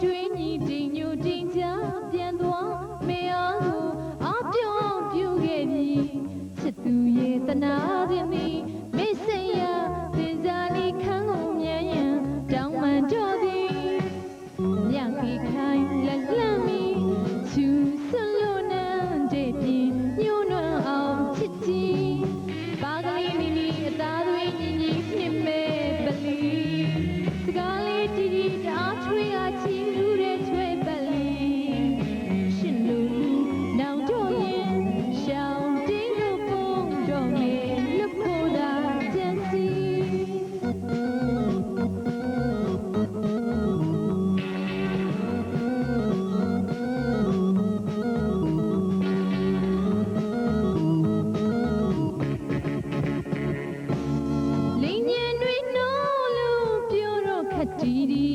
ကျွေးညီတင်ညိုတင်ချပြန်သွားမေအားကိုအပြောင်းပြုခဲ့ပြီချစ်သူရဲ့တနာ Dee